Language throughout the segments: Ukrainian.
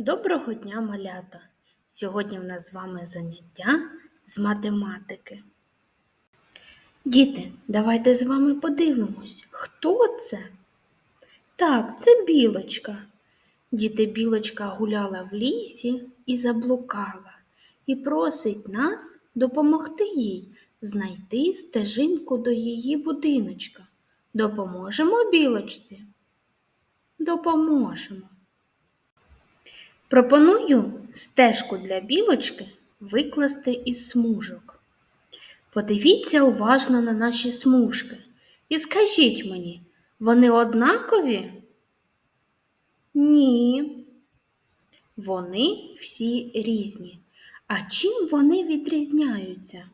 Доброго дня, малята! Сьогодні в нас з вами заняття з математики. Діти, давайте з вами подивимось, хто це? Так, це білочка. Діти, білочка гуляла в лісі і заблукала, і просить нас допомогти їй знайти стежинку до її будиночка. Допоможемо білочці? Допоможемо. Пропоную стежку для білочки викласти із смужок. Подивіться уважно на наші смужки і скажіть мені, вони однакові? Ні. Вони всі різні. А чим вони відрізняються?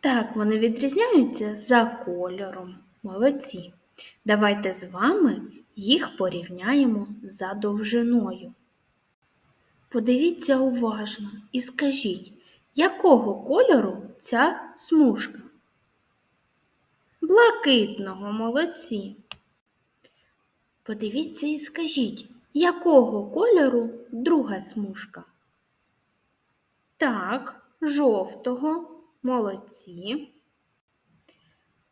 Так, вони відрізняються за кольором. Молодці. Давайте з вами їх порівняємо за довжиною. Подивіться уважно і скажіть, якого кольору ця смужка? Блакитного молодці. Подивіться і скажіть, якого кольору друга смужка? Так, жовтого, молодці.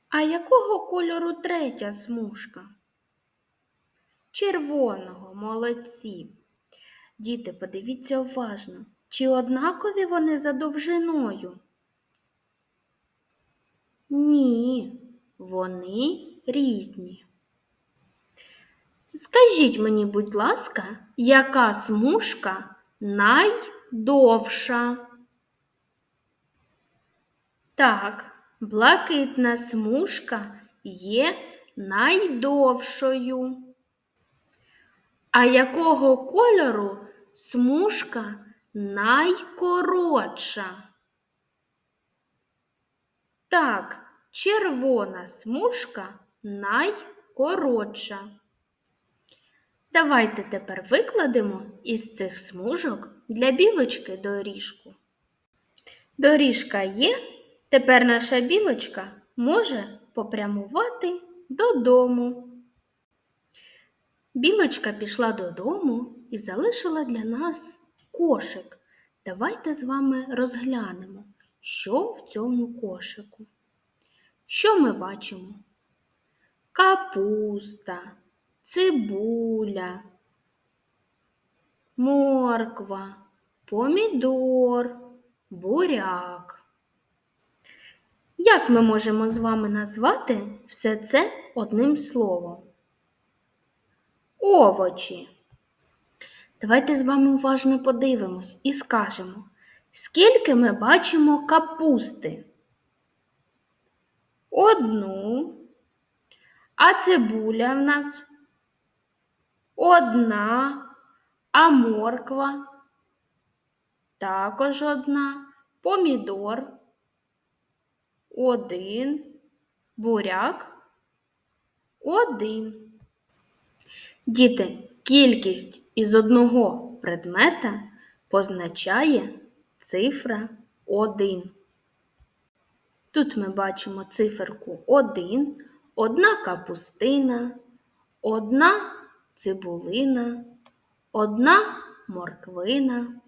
А якого кольору третя смужка? Червоного, молодці. Діти, подивіться уважно, чи однакові вони за довжиною? Ні, вони різні. Скажіть мені, будь ласка, яка смужка найдовша? Так, блакитна смужка є найдовшою. А якого кольору смужка найкоротша? Так, червона смужка найкоротша. Давайте тепер викладемо із цих смужок для білочки доріжку. Доріжка є, тепер наша білочка може попрямувати додому. Білочка пішла додому і залишила для нас кошик. Давайте з вами розглянемо, що в цьому кошику. Що ми бачимо? Капуста, цибуля, морква, помідор, буряк. Як ми можемо з вами назвати все це одним словом? Овочі. Давайте з вами уважно подивимось і скажемо, скільки ми бачимо капусти? Одну. А цибуля в нас одна, а морква також одна, помідор, один, буряк, один. Діти, кількість із одного предмета позначає цифра 1. Тут ми бачимо циферку 1, одна капустина, одна цибулина, одна морквина,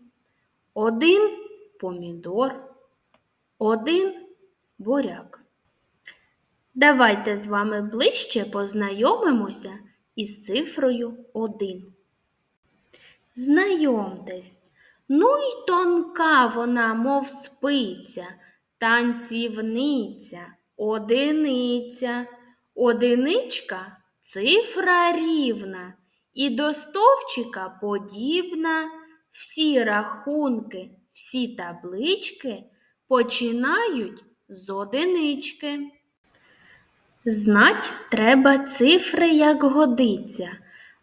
один помідор, один буряк. Давайте з вами ближче познайомимося із цифрою 1. Знайомтесь, ну й тонка вона, мов спиця, танцівниця, одиниця, одиничка цифра рівна, і до стовчика подібна, всі рахунки, всі таблички починають з одинички. Знать треба цифри, як годиться,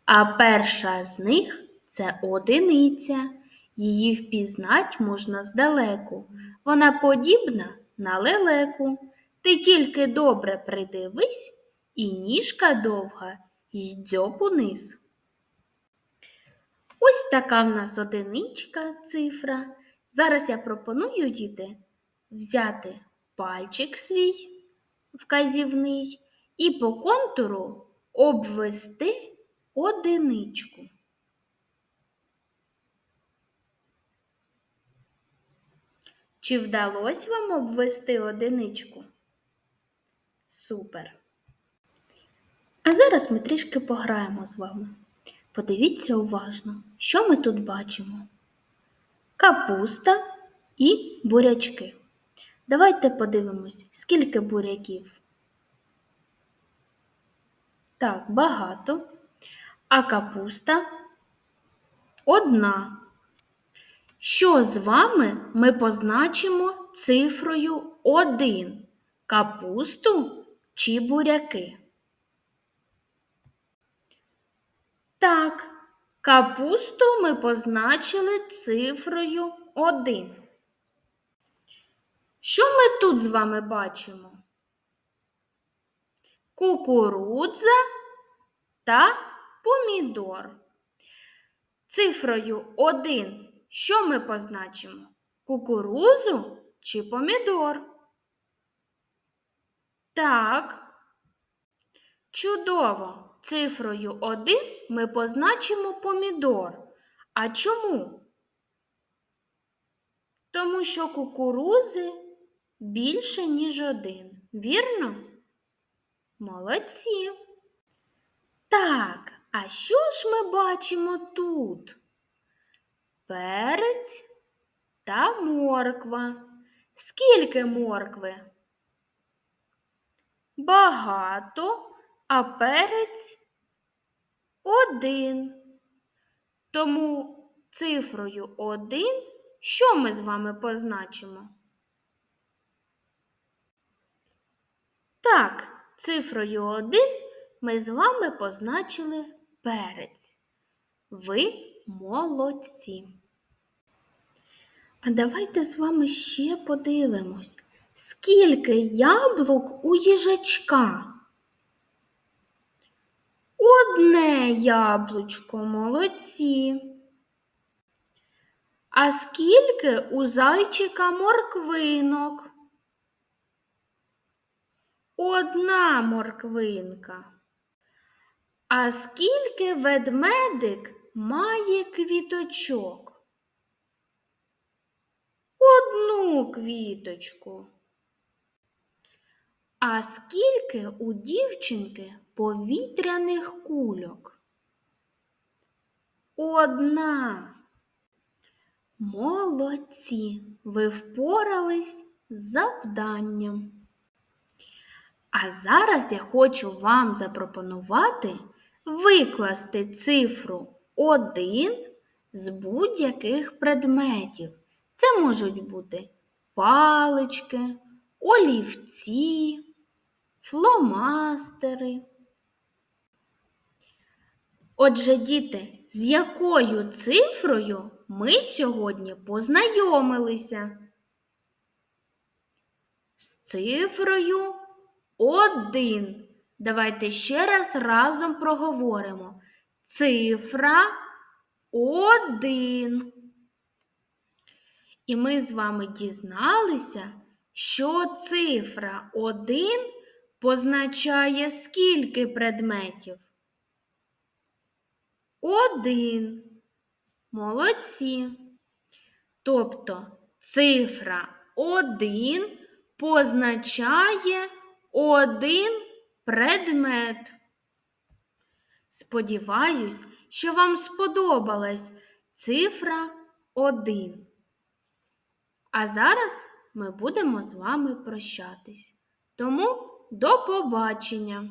а перша з них це одиниця. Її впізнать можна здалеку. Вона подібна на лелеку. Ти тільки добре придивись, і ніжка довга, й дзьоб униз. Ось така в нас одиничка цифра. Зараз я пропоную діти взяти пальчик свій вказівний і по контуру обвести одиничку. Чи вдалося вам обвести одиничку? Супер! А зараз ми трішки пограємо з вами. Подивіться уважно, що ми тут бачимо: капуста і бурячки. Давайте подивимось, скільки буряків. Так, багато. А капуста одна. Що з вами ми позначимо цифрою 1? Капусту чи буряки? Так, капусту ми позначили цифрою 1. Що ми тут з вами бачимо? Кукурудза та помідор. Цифрою 1 що ми позначимо? Кукурузу чи помідор? Так. Чудово! Цифрою 1 ми позначимо помідор. А чому? Тому що кукурузи більше, ніж один. Вірно? Молодці. Так, а що ж ми бачимо тут? Перець та морква. Скільки моркви? Багато, а перець один. Тому цифрою один що ми з вами позначимо? Так, цифрою 1 ми з вами позначили перець. Ви молодці. А давайте з вами ще подивимось, скільки яблук у їжачка. Одне яблучко молодці. А скільки у зайчика морквинок? Одна морквинка. А скільки ведмедик має квіточок? Одну квіточку. А скільки у дівчинки повітряних кульок? Одна. Молодці, ви впорались з завданням. А зараз я хочу вам запропонувати викласти цифру 1 з будь-яких предметів. Це можуть бути палички, олівці, фломастери. Отже, діти, з якою цифрою ми сьогодні познайомилися? З цифрою 1. Давайте ще раз разом проговоримо. Цифра 1. І ми з вами дізналися, що цифра 1 позначає скільки предметів? Один. Молодці. Тобто цифра 1 позначає один предмет. Сподіваюсь, що вам сподобалась цифра 1. А зараз ми будемо з вами прощатись. Тому до побачення!